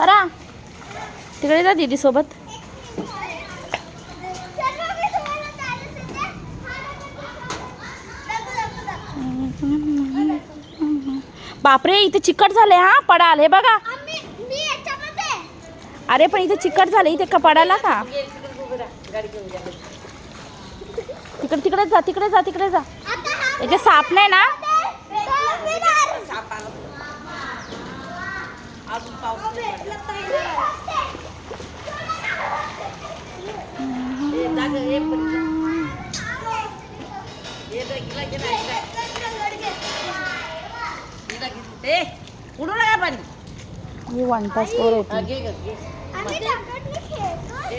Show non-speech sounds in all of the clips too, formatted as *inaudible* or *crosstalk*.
परा. तिकडे जा दीदी सोबत. बापरे इथे चिकट झाले हा? पडाल. हे बघा. अरे पण इथे चिकट झाले इथे का पडाला का? तिकडे तिकडे जा तिकडे जा तिकडे जा. याचे साप नाही ना? उडू नका पाणी. वन तास पोर होती. घे ग, घे.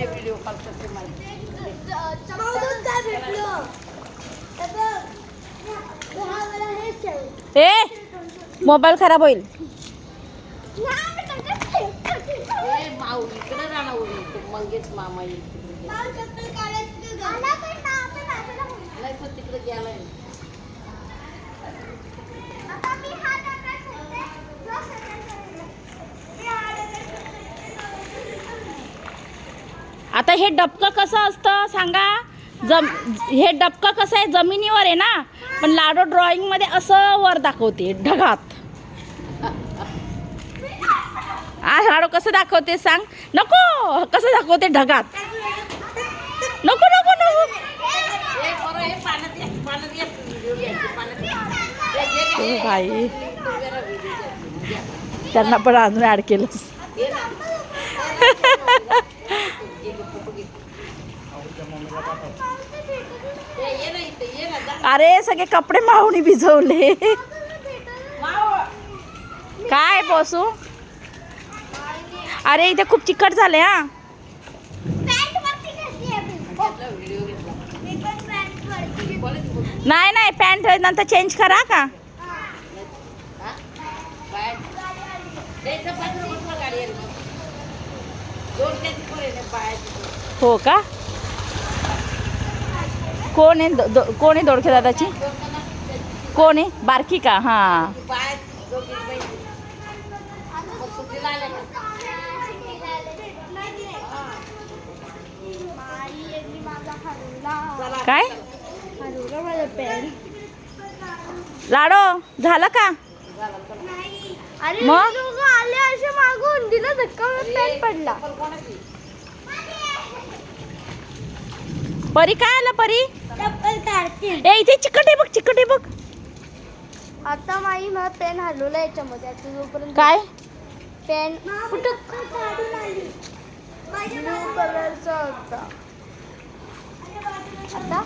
व्हिडिओ कॉल करते मला. ए मोबाईल खराब होईल. माऊ इकडे जाणं उडी ते मंगेश मामा येईल तिकडे. नाही पण तिकडे गेलाय. आता हे डबकं कसं असतं सांगा? जम हे डबकं कसं आहे? जमिनीवर आहे ना? पण लाडो ड्रॉइंगमध्ये असं वर दाखवते ढगात. *laughs* हाडो कसं दाखवते सांग? नको कसं दाखवते ढगात? नको नको नको. भाई त्यांना पण अजून ॲड केलं अरे सगळे कपडे मावणी भिजवले. काय बसू हो? अरे इथे खूप चिकट झाले हा. नाही नाही पॅन्ट नंतर चेंज करा का? हो का? कोण आहे कोण आहे दोडके दादाची? कोण आहे? बारकी का? हा. काय? लाडो झालं का? अरे मग? लोक आले असे मागून. दिला धक्का पॅन पडला? परी काय आलं परी? ए इथे चिकट आहे बघ चिकट आहे बघ. आता माई मला पेन हलवला याच्यामध्ये. आता जोपर्यंत काय? पेन कुठं ब्लू कलरचा होता. आता